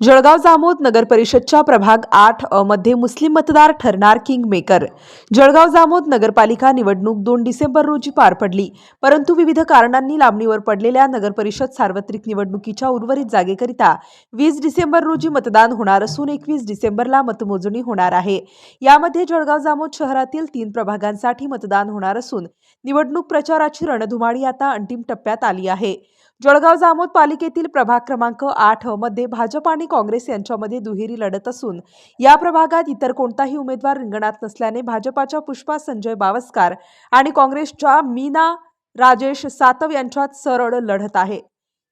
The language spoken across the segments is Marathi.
Jalgaon Jamod नगर परिषदच्या प्रभाग आठमध्ये मुस्लिम मतदार ठरणार किंग मेकर जळगाव जामोद नगरपालिका निवडणूक दोन डिसेंबर रोजी पार पडली. परंतु विविध कारणांनी लांबणीवर पडलेल्या नगर परिषद सार्वत्रिक निवडणुकीच्या उर्वरित जागेकरिता वीस डिसेंबर रोजी मतदान होणार असून एकवीस डिसेंबरला मतमोजणी होणार आहे. यामध्ये जळगाव जामोद शहरातील तीन प्रभागांसाठी मतदान होणार असून निवडणूक प्रचाराची रणधुमाळी आता अंतिम टप्प्यात आली आहे. जळगाव जामोद पालिकेतील प्रभाग क्रमांक आठमध्ये भाजप आणि काँग्रेस यांच्यामध्ये दुहेरी लढत असून या प्रभागात इतर कोणताही उमेदवार रिंगणात नसल्याने भाजपाच्या पुष्पा संजय बावस्कार आणि काँग्रेसच्या मीना राजेश सातव यांच्यात सरळ लढत आहे.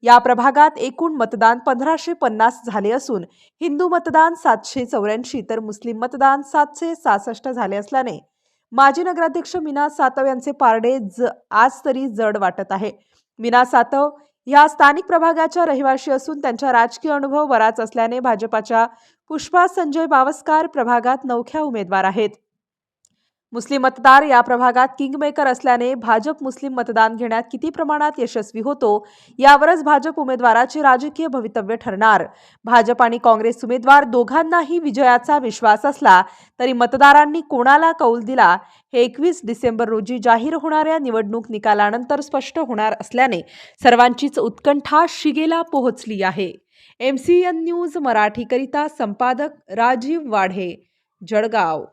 या प्रभागात एकूण मतदान पंधराशे पन्नास झाले असून हिंदू मतदान सातशे चौऱ्याऐंशी तर मुस्लिम मतदान सातशे सहासष्ट झाले असल्याने माजी नगराध्यक्ष मीना सातव यांचे पारडे ज आज तरी जड वाटत आहे. मीना सातव ह्या स्थानिक प्रभागाच्या रहिवाशी असून त्यांचा राजकीय अनुभव बराच असल्याने भाजपाच्या पुष्पा संजय बावस्कार प्रभागात नवख्या उमेदवार आहेत. मुस्लिम मतदार या प्रभागात किंगमेकर असल्याने भाजप मुस्लिम मतदान घेण्यात किती प्रमाणात यशस्वी होतो यावरच भाजप उमेदवाराचे राजकीय भवितव्य ठरणार. भाजप आणि काँग्रेस उमेदवार दोघांनाही विजयाचा विश्वास असला तरी मतदारांनी कोणाला कौल दिला हे एकवीस डिसेंबर रोजी जाहीर होणाऱ्या निवडणूक निकालानंतर स्पष्ट होणार असल्याने सर्वांचीच उत्कंठा शिगेला पोहोचली आहे. एम सी एन न्यूज मराठीकरिता संपादक राजीव वाढे जळगाव.